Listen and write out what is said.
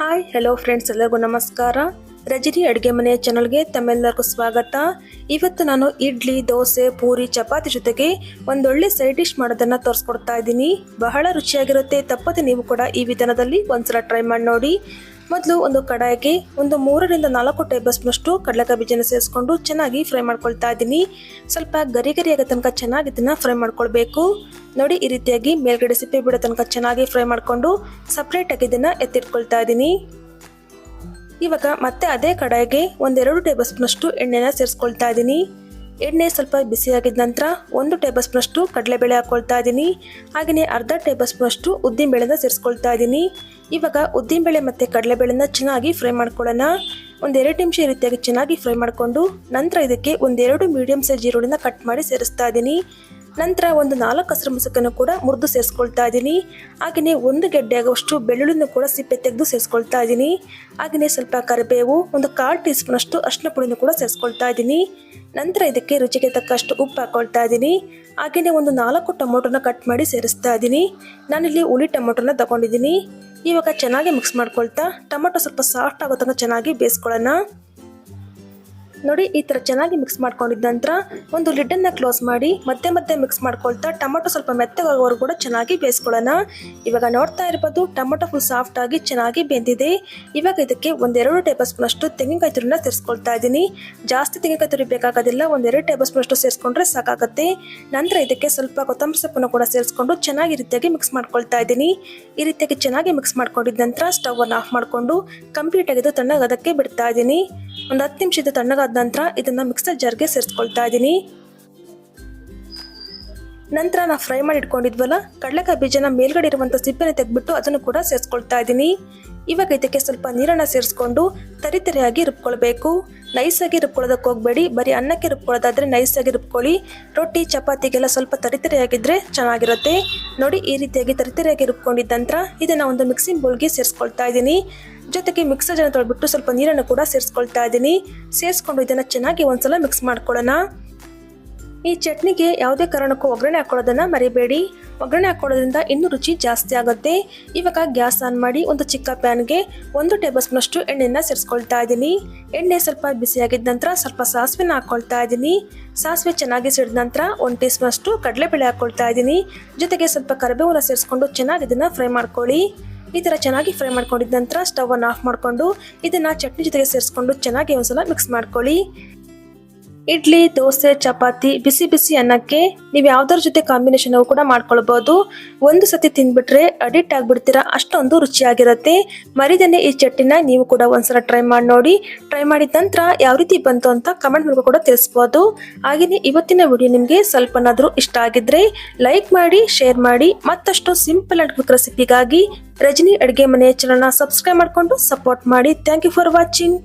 Hi hello friends ಎಲ್ಲರಿಗೂ ನಮಸ್ಕಾರ. ರಜನಿ ಅಡುಗೆ ಮನೆಯ ಚಾನಲ್ಗೆ ತಮ್ಮೆಲ್ಲರಿಗೂ ಸ್ವಾಗತ. ಇವತ್ತು ನಾನು ಇಡ್ಲಿ, ದೋಸೆ, ಪೂರಿ, ಚಪಾತಿ ಜೊತೆಗೆ ಒಂದೊಳ್ಳೆ ಸೈಡ್ ಡಿಶ್ ಮಾಡೋದನ್ನು ತೋರಿಸ್ಕೊಡ್ತಾ ಇದ್ದೀನಿ. ಬಹಳ ರುಚಿಯಾಗಿರುತ್ತೆ, ತಪ್ಪದೆ ನೀವು ಕೂಡ ಈ ವಿಧಾನದಲ್ಲಿ ಒಂದ್ಸಲ ಟ್ರೈ ಮಾಡಿ ನೋಡಿ. ಮೊದಲು ಒಂದು ಕಡಾಯಿಗೆ ಒಂದು ಮೂರರಿಂದ ನಾಲ್ಕು ಟೇಬಲ್ ಸ್ಪೂನಷ್ಟು ಕಡಲೆಕಾಯಿ ಬೀಜನ ಸೇರಿಸ್ಕೊಂಡು ಚೆನ್ನಾಗಿ ಫ್ರೈ ಮಾಡ್ಕೊಳ್ತಾ ಇದ್ದೀನಿ. ಸ್ವಲ್ಪ ಗರಿ ಗರಿಯಾಗ ತನಕ ಚೆನ್ನಾಗಿ ಇದನ್ನು ಫ್ರೈ ಮಾಡ್ಕೊಳ್ಬೇಕು. ನೋಡಿ, ಈ ರೀತಿಯಾಗಿ ಮೇಲ್ಗಡೆ ಸಿಪ್ಪೆ ಬಿಡೋ ತನಕ ಚೆನ್ನಾಗಿ ಫ್ರೈ ಮಾಡಿಕೊಂಡು ಸಪ್ರೇಟಾಗಿ ಇದನ್ನು ಎತ್ತಿಟ್ಕೊಳ್ತಾ ಇದ್ದೀನಿ. ಇವಾಗ ಮತ್ತೆ ಅದೇ ಕಡಾಯಿಗೆ ಒಂದೆರಡು ಟೇಬಲ್ ಸ್ಪೂನಷ್ಟು ಎಣ್ಣೆನ ಸೇರಿಸ್ಕೊಳ್ತಾ ಇದ್ದೀನಿ. ಎಣ್ಣೆ ಸ್ವಲ್ಪ ಬಿಸಿಯಾಗಿದ ನಂತರ ಒಂದು ಟೇಬಲ್ ಸ್ಪೂನಷ್ಟು ಕಡಲೆಬೇಳೆ ಹಾಕ್ಕೊಳ್ತಾ ಇದ್ದೀನಿ. ಹಾಗೆಯೇ ಅರ್ಧ ಟೇಬಲ್ ಸ್ಪೂನಷ್ಟು ಉದ್ದಿನಬೇಳೆನ ಸೇರಿಸ್ಕೊಳ್ತಾ ಇದ್ದೀನಿ. ಇವಾಗ ಉದ್ದಿನಬೇಳೆ ಮತ್ತು ಕಡಲೆಬೇಳೆನ ಚೆನ್ನಾಗಿ ಫ್ರೈ ಮಾಡ್ಕೊಳ್ಳೋಣ. ಒಂದೆರಡು ನಿಮಿಷ ಈ ರೀತಿಯಾಗಿ ಚೆನ್ನಾಗಿ ಫ್ರೈ ಮಾಡಿಕೊಂಡು ನಂತರ ಇದಕ್ಕೆ ಒಂದೆರಡು ಮೀಡಿಯಮ್ ಸೈಜ್ ಈರುಳ್ಳಿನ ಕಟ್ ಮಾಡಿ ಸೇರಿಸ್ತಾ ಇದ್ದೀನಿ. ನಂತರ ಒಂದು ನಾಲ್ಕು ಹಸಿರು ಮುಸುಕನ್ನು ಕೂಡ ಮುರಿದು ಸೇರಿಸ್ಕೊಳ್ತಾ ಇದ್ದೀನಿ. ಹಾಗೆಯೇ ಒಂದು ಗೆಡ್ಡೆ ಆಗುವಷ್ಟು ಬೆಳ್ಳುಳ್ಳಿನೂ ಕೂಡ ಸಿಪ್ಪೆ ತೆಗೆದು ಸೇರಿಸ್ಕೊಳ್ತಾ ಇದ್ದೀನಿ. ಹಾಗೆಯೇ ಸ್ವಲ್ಪ ಕರಿಬೇವು, ಒಂದು ಕಾಲು ಟೀ ಸ್ಪೂನಷ್ಟು ಅರಿಶಿನ ಪುಡಿನೂ ಕೂಡ ಸೇರಿಸ್ಕೊಳ್ತಾ ಇದ್ದೀನಿ. ನಂತರ ಇದಕ್ಕೆ ರುಚಿಗೆ ತಕ್ಕಷ್ಟು ಉಪ್ಪು ಹಾಕೊಳ್ತಾ ಇದ್ದೀನಿ. ಹಾಗೆಯೇ ಒಂದು ನಾಲ್ಕು ಟೊಮೊಟೊನ ಕಟ್ ಮಾಡಿ ಸೇರಿಸ್ತಾ ಇದ್ದೀನಿ. ನಾನಿಲ್ಲಿ ಹುಳಿ ಟೊಮೊಟೊನ ತಗೊಂಡಿದ್ದೀನಿ. ಇವಾಗ ಚೆನ್ನಾಗಿ ಮಿಕ್ಸ್ ಮಾಡ್ಕೊಳ್ತಾ ಟೊಮೊಟೊ ಸ್ವಲ್ಪ ಸಾಫ್ಟ್ ಆಗೋ ತನಕ ಚೆನ್ನಾಗಿ ಬೇಯಿಸ್ಕೊಳ್ಳೋಣ. ನೋಡಿ, ಈ ಥರ ಚೆನ್ನಾಗಿ ಮಿಕ್ಸ್ ಮಾಡ್ಕೊಂಡಿದ್ದ ನಂತರ ಒಂದು ಲಿಡ್ಡನ್ನು ಕ್ಲೋಸ್ ಮಾಡಿ, ಮತ್ತೆ ಮತ್ತೆ ಮಿಕ್ಸ್ ಮಾಡ್ಕೊಳ್ತಾ ಟೊಮೊಟೊ ಸ್ವಲ್ಪ ಮೆತ್ತಗಾಗೋವರೆಗೂ ಕೂಡ ಚೆನ್ನಾಗಿ ಬೇಯಿಸ್ಕೊಳ್ಳೋಣ. ಇವಾಗ ನೋಡ್ತಾ ಇರ್ಬೋದು, ಟೊಮೊಟೊ ಫುಲ್ ಸಾಫ್ಟ್ ಆಗಿ ಚೆನ್ನಾಗಿ ಬೆಂದಿದೆ. ಇವಾಗ ಇದಕ್ಕೆ ಒಂದೆರಡು ಟೇಬಲ್ ಸ್ಪೂನ್ ಅಷ್ಟು ತೆಂಗಿನಕಾಯಿ ತುರಿನ ಸೇರಿಸ್ಕೊಳ್ತಾ ಇದ್ದೀನಿ. ಜಾಸ್ತಿ ತೆಂಗಿನಕಾಯಿ ತುರಿ ಬೇಕಾಗೋದಿಲ್ಲ, ಒಂದೆರಡು ಟೇಬಲ್ ಸ್ಪೂನ್ ಅಷ್ಟು ಸೇರಿಸ್ಕೊಂಡ್ರೆ ಸಾಕಾಗುತ್ತೆ. ನಂತರ ಇದಕ್ಕೆ ಸ್ವಲ್ಪ ಕೊತ್ತಂಬರಿ ಸೊಪ್ಪನ್ನು ಕೂಡ ಸೇರಿಸ್ಕೊಂಡು ಚೆನ್ನಾಗಿ ರೀತಿಯಾಗಿ ಮಿಕ್ಸ್ ಮಾಡ್ಕೊಳ್ತಾ ಇದ್ದೀನಿ. ಈ ರೀತಿಯಾಗಿ ಚೆನ್ನಾಗಿ ಮಿಕ್ಸ್ ಮಾಡ್ಕೊಂಡಿದ್ದ ನಂತರ ಸ್ಟವ್ ಆಫ್ ಮಾಡಿಕೊಂಡು ಕಂಪ್ಲೀಟ್ ಆಗಿದ್ದು ತಣ್ಣಗಾದಕ್ಕೆ ಬಿಡ್ತಾ ಇದ್ದೀನಿ. ಒಂದು ಹತ್ತು ನಿಮಿಷದ ತಣ್ಣಗಾದ ನಂತರ ಇದನ್ನು ಮಿಕ್ಸರ್ ಜಾರ್ಗೆ ಸೇರಿಸ್ಕೊಳ್ತಾ ಇದ್ದೀನಿ ನಂತರ ನಾವು ಫ್ರೈ ಮಾಡಿ ಇಟ್ಕೊಂಡಿದ್ವಲ್ಲ, ಕಡಲೆಕಾಯಿ ಬೀಜನ ಮೇಲ್ಗಡೆ ಇರುವಂಥ ಸಿಪ್ಪೆನ ತೆಗೆದ್ಬಿಟ್ಟು ಅದನ್ನು ಕೂಡ ಸೇರಿಸ್ಕೊಳ್ತಾ ಇದ್ದೀನಿ ಇವಾಗ ಇದಕ್ಕೆ ಸ್ವಲ್ಪ ನೀರನ್ನು ಸೇರಿಸ್ಕೊಂಡು ತರಿತರಿಯಾಗಿ ರುಬ್ಕೊಳ್ಬೇಕು. ನೈಸಾಗಿ ರುಬ್ಕೊಳ್ಳೋದಕ್ಕೆ ಹೋಗಬೇಡಿ. ಬರೀ ಅನ್ನಕ್ಕೆ ರುಬ್ಕೊಳ್ಳೋದಾದರೆ ನೈಸಾಗಿ ರುಬ್ಕೊಳ್ಳಿ. ರೊಟ್ಟಿ, ಚಪಾತಿಗೆಲ್ಲ ಸ್ವಲ್ಪ ತರಿತರಿಯಾಗಿದ್ದರೆ ಚೆನ್ನಾಗಿರುತ್ತೆ. ನೋಡಿ ಈ ರೀತಿಯಾಗಿ ತರಿತರಿಯಾಗಿ ರುಬ್ಕೊಂಡಿದ್ದ ನಂತರ ಇದನ್ನು ಒಂದು ಮಿಕ್ಸಿಂಗ್ ಬೌಲ್ಗೆ ಸೇರಿಸ್ಕೊಳ್ತಾ ಇದ್ದೀನಿ. ಜೊತೆಗೆ ಮಿಕ್ಸರ್ ಜನ ತೊಳ್ಬಿಟ್ಟು ಸ್ವಲ್ಪ ನೀರನ್ನು ಕೂಡ ಸೇರಿಸ್ಕೊಳ್ತಾ ಇದ್ದೀನಿ. ಸೇರಿಸ್ಕೊಂಡು ಇದನ್ನು ಚೆನ್ನಾಗಿ ಒಂದ್ಸಲ ಮಿಕ್ಸ್ ಮಾಡ್ಕೊಳ್ಳೋಣ. ಈ ಚಟ್ನಿಗೆ ಯಾವುದೇ ಕಾರಣಕ್ಕೂ ಒಗ್ಗರಣೆ ಹಾಕೊಳ್ಳೋದನ್ನ ಮರಿಬೇಡಿ. ಒಗ್ಗರಣೆ ಹಾಕೊಳ್ಳೋದ್ರಿಂದ ಇನ್ನೂ ರುಚಿ ಜಾಸ್ತಿ ಆಗುತ್ತೆ. ಇವಾಗ ಗ್ಯಾಸ್ ಆನ್ ಮಾಡಿ ಒಂದು ಚಿಕ್ಕ ಪ್ಯಾನ್ಗೆ ಒಂದು ಟೇಬಲ್ ಸ್ಪೂನಷ್ಟು ಎಣ್ಣೆನ ಸೇರಿಸ್ಕೊಳ್ತಾ ಇದ್ದೀನಿ. ಎಣ್ಣೆ ಸ್ವಲ್ಪ ಬಿಸಿಯಾಗಿದ್ದ ನಂತರ ಸ್ವಲ್ಪ ಸಾಸಿವೆನ ಹಾಕ್ಕೊಳ್ತಾ ಇದ್ದೀನಿ. ಸಾಸಿವೆ ಚೆನ್ನಾಗಿ ಸಿಡಿದ ನಂತರ ಒಂದು ಟೀ ಸ್ಪೂನಷ್ಟು ಕಡಲೆಬೇಳೆ ಹಾಕ್ಕೊಳ್ತಾ ಇದ್ದೀನಿ. ಜೊತೆಗೆ ಸ್ವಲ್ಪ ಕರಿಬೇವನ್ನ ಸೇರಿಸ್ಕೊಂಡು ಚೆನ್ನಾಗಿ ಇದನ್ನು ಫ್ರೈ ಮಾಡ್ಕೊಳ್ಳಿ. ಈ ಥರ ಚೆನ್ನಾಗಿ ಫ್ರೈ ಮಾಡ್ಕೊಂಡಿದ್ದ ನಂತರ ಸ್ಟವನ್ನು ಆಫ್ ಮಾಡಿಕೊಂಡು ಇದನ್ನು ಚಟ್ನಿ ಜೊತೆಗೆ ಸೇರಿಸ್ಕೊಂಡು ಚೆನ್ನಾಗಿ ಒಂದ್ಸಲ ಮಿಕ್ಸ್ ಮಾಡ್ಕೊಳ್ಳಿ. ಇಡ್ಲಿ, ದೋಸೆ, ಚಪಾತಿ, ಬಿಸಿ ಬಿಸಿ ಅನ್ನಕ್ಕೆ ನೀವು ಯಾವ್ದಾರ ಜೊತೆ ಕಾಂಬಿನೇಷನ್ ಕೂಡ ಮಾಡ್ಕೊಳ್ಬಹುದು ಒಂದು ಸತಿ ತಿಂದ್ಬಿಟ್ರೆ ಅಡಿಕ್ಟ್ ಆಗ್ಬಿಡ್ತೀರಾ? ಅಷ್ಟೊಂದು ರುಚಿಯಾಗಿರುತ್ತೆ. ಮರಿದನೆ ಈ ಚಟ್ನಿನ ನೀವು ಕೂಡ ಒಂದ್ಸಲ ಟ್ರೈ ಮಾಡಿ ನೋಡಿ. ಟ್ರೈ ಮಾಡಿದ ನಂತರ ಯಾವ ರೀತಿ ಬಂತು ಅಂತ ಕಮೆಂಟ್ ಮೂಲಕ ಕೂಡ ತಿಳಿಸ್ಬೋದು. ಹಾಗೆಯೇ ಇವತ್ತಿನ ವಿಡಿಯೋ ನಿಮಗೆ ಸ್ವಲ್ಪನಾದರೂ ಇಷ್ಟ ಆಗಿದ್ರೆ ಲೈಕ್ ಮಾಡಿ ಶೇರ್ ಮಾಡಿ, ಮತ್ತಷ್ಟು ಸಿಂಪಲ್ ಅಂಡ್ ಕ್ವಿಕ್ ರೆಸಿಪಿಗಾಗಿ ರಜನಿ ಅಡುಗೆ ಮನೆ ಚಾನಲ್ನ ಸಬ್ಸ್ಕ್ರೈಬ್ ಮಾಡಿಕೊಂಡು ಸಪೋರ್ಟ್ ಮಾಡಿ. Thank you for watching